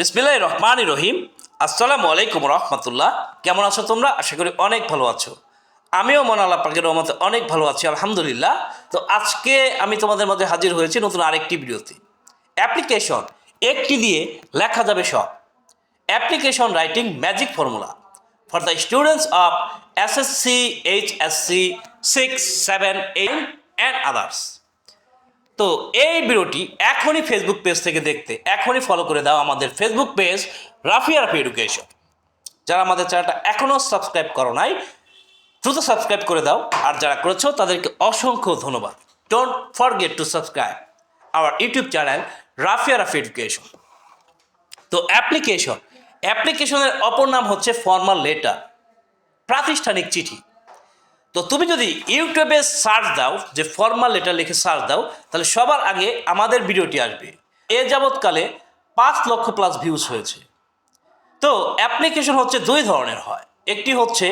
বিসমিল্লাহ রহমান রহিম। আসসালামু আলাইকুম রহমতুল্লাহ। কেমন আছো তোমরা? আশা করি অনেক ভালো আছো। আমিও মন আল্লাহ পাকের রহমতে অনেক ভালো আছি, আলহামদুলিল্লাহ। তো আজকে আমি তোমাদের মধ্যে হাজির হয়েছি নতুন আরেকটি ভিডিওতে। অ্যাপ্লিকেশন, একটি দিয়ে লেখা যাবে সব। Application writing magic formula. For the students of SSC HSC six, seven, eight, and others. তো এই ভিডিওটি এখনই ফেসবুক পেজ থেকে দেখতে, এখনই ফলো করে দাও আমাদের Facebook page Rafia Rafi education যারা আমাদের চ্যানেলটা এখনও সাবস্ক্রাইব করো নাই, দ্রুত সাবস্ক্রাইব করে দাও, আর যারা করেছ তাদেরকে অসংখ্য ধন্যবাদ। Don't forget to subscribe our YouTube channel Rafia Rafi education তো অ্যাপ্লিকেশন অ্যাপ্লিকেশনের অপর নাম হচ্ছে ফর্মাল লেটার প্রাতিষ্ঠানিক চিঠি। তো তুমি যদি ইউটিউবে সার্চ দাও, যে ফর্মাল লেটার লিখে সার্চ দাও, তাহলে সবার আগে আমাদের ভিডিওটি আসবে। এ যাবৎকালে পাঁচ লক্ষ প্লাস ভিউজ হয়েছে। তো অ্যাপ্লিকেশন হচ্ছে দুই ধরনের হয়। একটি হচ্ছে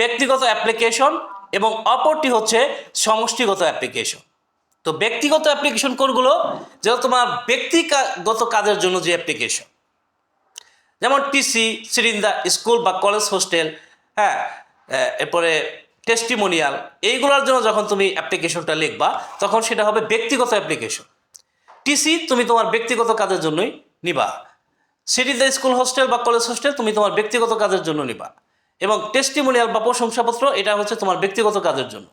ব্যক্তিগত অ্যাপ্লিকেশন এবং অপরটি হচ্ছে সমষ্টিগত অ্যাপ্লিকেশন তো ব্যক্তিগত অ্যাপ্লিকেশন কোনগুলো? যেটা তোমার ব্যক্তিগত কাজের জন্য যে অ্যাপ্লিকেশন যেমন টিসি সিরিন্দা স্কুল বা কলেজ হোস্টেল হ্যাঁ এরপরে টেস্টিমোনিয়াল এইগুলোর জন্য যখন তুমি অ্যাপ্লিকেশনটা লিখবা, তখন সেটা হবে ব্যক্তিগত অ্যাপ্লিকেশন টিসি তুমি তোমার ব্যক্তিগত কাজের জন্যই নিবা। সিটিতে স্কুল হোস্টেল বা কলেজ হোস্টেল তুমি তোমার ব্যক্তিগত কাজের জন্য নিবা। এবং টেস্টিমোনিয়াল বা প্রশংসাপত্র, এটা হচ্ছে তোমার ব্যক্তিগত কাজের জন্য।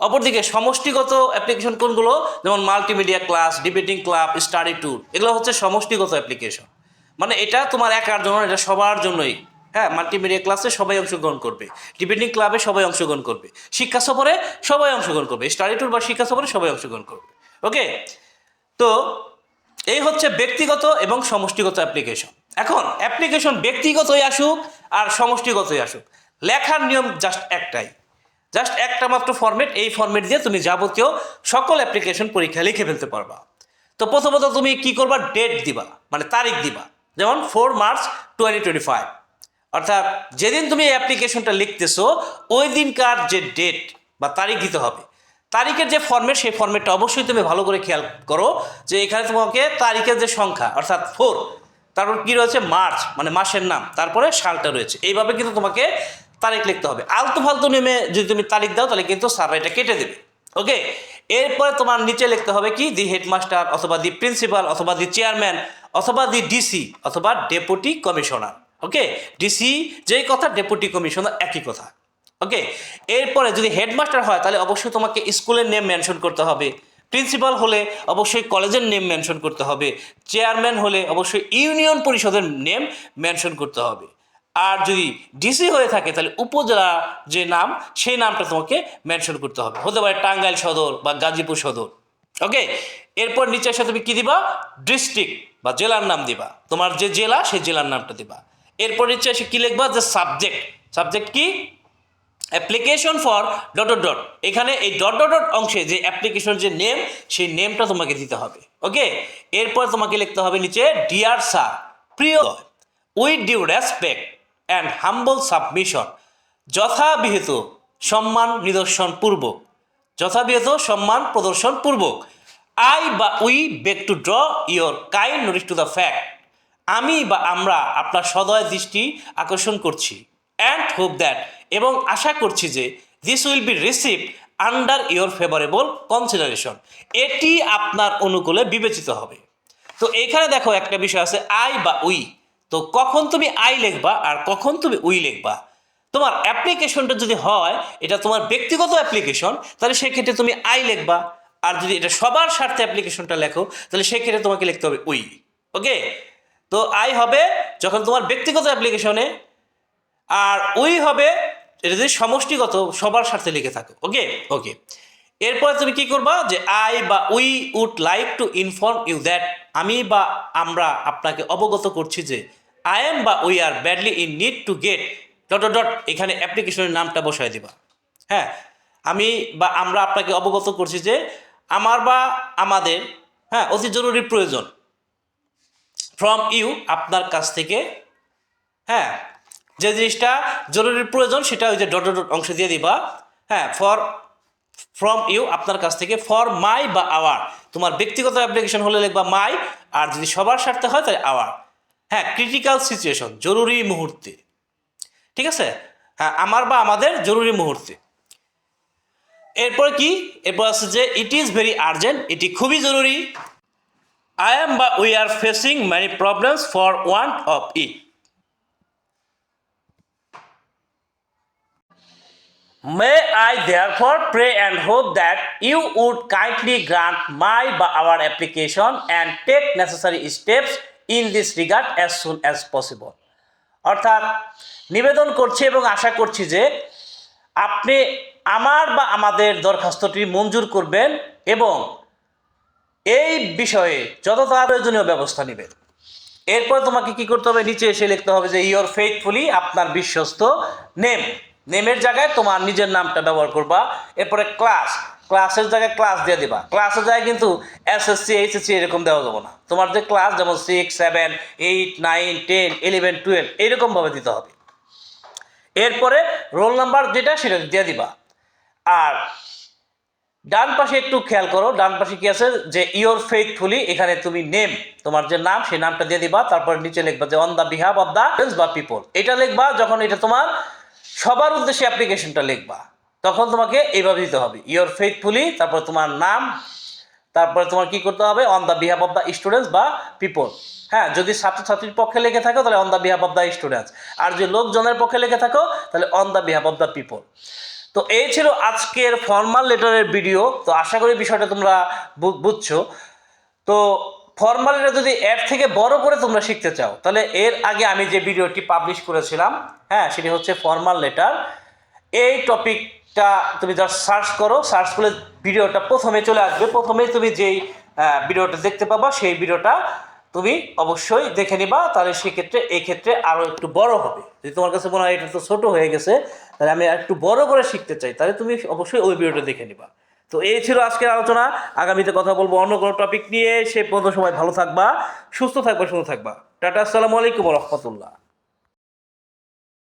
অপরদিকে সমষ্টিগত অ্যাপ্লিকেশন কোনগুলো? যেমন multimedia class debating club study tour এগুলো হচ্ছে সমষ্টিগত অ্যাপ্লিকেশন মানে এটা তোমার একার জন্য, এটা সবার জন্যই। হ্যাঁ মাল্টিমিডিয়া ক্লাসে সবাই অংশগ্রহণ করবে। ডিবেটিং ক্লাবে সবাই অংশগ্রহণ করবে। শিক্ষা সফরে সবাই অংশগ্রহণ করবে। স্টাডি ট্যুর বা শিক্ষা সফরে সবাই অংশগ্রহণ করবে। ওকে তো এই হচ্ছে ব্যক্তিগত এবং সমষ্টিগত অ্যাপ্লিকেশন এখন অ্যাপ্লিকেশন ব্যক্তিগতই আসুক আর সমষ্টিগতই আসুক। লেখার নিয়ম জাস্ট একটাই। জাস্ট একটা মাত্র ফর্মেট এই ফর্মেট দিয়ে তুমি যাবতীয় সকল অ্যাপ্লিকেশন পরীক্ষা লিখে ফেলতে পারবা। তো প্রথমত তুমি কি করবা? ডেট দিবা মানে তারিখ দিবা। যেমন four March twenty twenty five অর্থাৎ যেদিন তুমি অ্যাপ্লিকেশনটা লিখতেছো, ওই দিনকার যে ডেট বা তারিখ দিতে হবে। তারিখের যে ফর্মেট সেই ফর্মেটটা অবশ্যই তুমি ভালো করে খেয়াল করো যে এখানে তোমাকে তারিখের যে সংখ্যা, অর্থাৎ ফোর তারপর কী রয়েছে? মার্চ মানে মাসের নাম, তারপরে সালটা রয়েছে। এইভাবে কিন্তু তোমাকে তারিখ লিখতে হবে। আলতু ফালতু নেমে যদি তুমি তারিখ দাও, তাহলে কিন্তু স্যার এটা কেটে দেবে। ওকে এরপরে তোমার নিচে লিখতে হবে কি? দি হেডমাস্টার অথবা দি প্রিন্সিপাল অথবা দি চেয়ারম্যান অথবা দি ডিসি অথবা ডেপুটি কমিশনার ওকে ডিসি যেই কথা ডেপুটি কমিশনার একই কথা। ওকে এরপরে যদি হেডমাস্টার হয়, তাহলে অবশ্যই তোমাকে স্কুলের নেম মেনশন করতে হবে। প্রিন্সিপাল হলে অবশ্যই কলেজের নেম মেনশন করতে হবে। চেয়ারম্যান হলে অবশ্যই ইউনিয়ন পরিষদের নেম মেনশন করতে হবে। আর যদি ডিসি হয়ে থাকে, তাহলে উপজেলা যে নাম, সেই নামটা তোমাকে মেনশন করতে হবে। হতে পারে টাঙ্গাইল সদর বা গাজীপুর সদর। ওকে এরপর নিচে এসে তুমি কি দিবা? ডিস্ট্রিক্ট বা জেলার নাম দিবা। তোমার যে জেলা, সেই জেলার নামটা দিবা। এরপর নিচে সে কি লিখবা? যে সাবজেক্ট সাবজেক্ট কি? Application for dot dot dot এখানে এই ডট ডট ডট অংশে যে অ্যাপ্লিকেশন যে নেম সেই নেমটা তোমাকে দিতে হবে। ওকে এরপর তোমাকে লিখতে হবে নিচে ডিয়ার স্যার প্রিয় with due respect and humble submission যথাবিহিত সম্মান নিদর্শন পূর্বক, যথাবিহিত সম্মান প্রদর্শন পূর্বক আই বা we beg to draw your kind notice to the fact আমি বা আমরা আপনার সদয় দৃষ্টি আকর্ষণ করছি অ্যান্ড হোপ দ্যাট এবং আশা করছি যে this will be received under your favourable consideration এটি আপনার অনুকূলে বিবেচিত হবে। তো এখানে দেখো একটা বিষয় আছে আই বা উই তো কখন তুমি আই লিখবা আর কখন তুমি উই লিখবা? তোমার অ্যাপ্লিকেশনটা যদি হয়, এটা তোমার ব্যক্তিগত অ্যাপ্লিকেশন তাহলে সেক্ষেত্রে তুমি আই লিখবা। আর যদি এটা সবার স্বার্থে অ্যাপ্লিকেশনটা লেখো, তাহলে সেক্ষেত্রে তোমাকে লিখতে হবে উই ওকে তো আই হবে যখন তোমার ব্যক্তিগত অ্যাপ্লিকেশনে আর উই হবে, এটা যদি সমষ্টিগত, সবার স্বার্থে লিখে থাকো ওকে ওকে এরপরে তুমি কি করবা যে আই বা we would like to inform you that আমি বা আমরা আপনাকে অবগত করছি যে আই এম বা we are badly in need to get dot dot এখানে অ্যাপ্লিকেশনের নামটা বসায় দিবা। হ্যাঁ? আমি বা আমরা আপনাকে অবগত করছি যে আমার বা আমাদের হ্যাঁ অতি জরুরি প্রয়োজন। ফ্রম ইউ আপনার কাছ থেকে হ্যাঁ যে জিনিসটা জরুরি প্রয়োজন, সেটা ওই যে ডট ডট অংশ দিয়ে দিবা হ্যাঁ ফর ফ্রম ইউ আপনার কাছ থেকে ফর মাই বা আওয়ার তোমার ব্যক্তিগত অ্যাপ্লিকেশন হলে লিখবা মাই আর যদি সবার স্বার্থে হয়, তাহলে আওয়ার হ্যাঁ ক্রিটিক্যাল সিচুয়েশন জরুরি মুহূর্তে, ঠিক আছে? হ্যাঁ আমার বা আমাদের জরুরি মুহূর্তে। এরপর কি? এরপর আছে যে ইট ইজ ভেরি আর্জেন্ট এটি খুবই জরুরি আই এম বা we are facing many problems for one of it May I therefore pray and hope that you would kindly grant my বা our application and take necessary steps in this regard as soon as possible. অর্থাৎ নিবেদন করছি এবং আশা করছি যে আপনি আমার বা আমাদের দরখাস্তটি মঞ্জুর করবেন এবং এই বিষয়ে যত তাড়াতাড়ি প্রয়োজনীয় ব্যবস্থা নেবে। এরপর তোমাকে কি করতে হবে? নিচে এসে লিখতে হবে যে ইওর ফেথফুলি আপনার বিশ্বস্ত নেম। নেমের জায়গায় তোমার নিজের নামটা ব্যবহার করবা। এরপরে ক্লাস ক্লাসের জায়গায় ক্লাস দিয়ে দিবা। ক্লাসের জায়গায় কিন্তু এসএসসি এইচএসসি এরকম দেওয়া যাবে না। তোমার যে ক্লাস যেমন six seven eight nine ten eleven twelve এইরকমভাবে দিতে হবে। এরপরে রোল নাম্বার যেটা, সেটা দিয়ে দিবা। আর ডান পাশে একটু খেয়াল করো, ডান পাশে কি আছে? যে ইওর ফেথফুলি এখানে তুমি নেম তোমার যে নাম, সেই নামটা দিয়ে দিবা, তারপর নিচে লিখবা যে on the behalf of the বা পিপল এটা লিখবা, যখন এটা তোমার সবার উদ্দেশ্যে অ্যাপ্লিকেশনটা লিখবা, তখন তোমাকে এইভাবে দিতে হবে। ইওর ফেথফুলি তারপর তোমার নাম, তারপরে তোমার কি করতে হবে? On the behalf of the students বা পিপল হ্যাঁ যদি ছাত্রছাত্রীর পক্ষে লেগে থাকো, তাহলে on the behalf of the students আর যদি লোকজনের পক্ষে লেগে থাকো, তাহলে on the behalf of the people তো এই ছিল আজকের ফর্মাল লেটারের ভিডিও তো আশা করি বিষয়টা তোমরা বুঝছ। তো ফর্মাল লেটার যদি এর থেকে বড় করে তোমরা শিখতে চাও, তাহলে এর আগে আমি যে ভিডিওটি পাবলিশ করেছিলাম হ্যাঁ সেটি হচ্ছে ফর্মাল লেটার এই টপিকটা তুমি জাস্ট সার্চ করো সার্চ করলে ভিডিওটা প্রথমে চলে আসবে। প্রথমেই তুমি যেই ভিডিওটা দেখতে পাবা, সেই ভিডিওটা তুমি অবশ্যই দেখে নিবা, তাহলে সেক্ষেত্রে এই ক্ষেত্রে আরও একটু বড় হবে। যদি তোমার কাছে মনে হয় এটা তো ছোটো হয়ে গেছে, তাহলে আমি একটু বড় করে শিখতে চাই, তাহলে তুমি অবশ্যই ওই ভিডিওটা দেখে নিবা। তো এই ছিল আজকের আলোচনা, আগামীতে কথা বলব অন্য কোনো টপিক নিয়ে, সে পর্যন্ত সময় ভালো থাকবা, সুস্থ থাকবা সুস্থ থাকবা। টাটা, আসসালামু আলাইকুম রহমতুল্লাহ।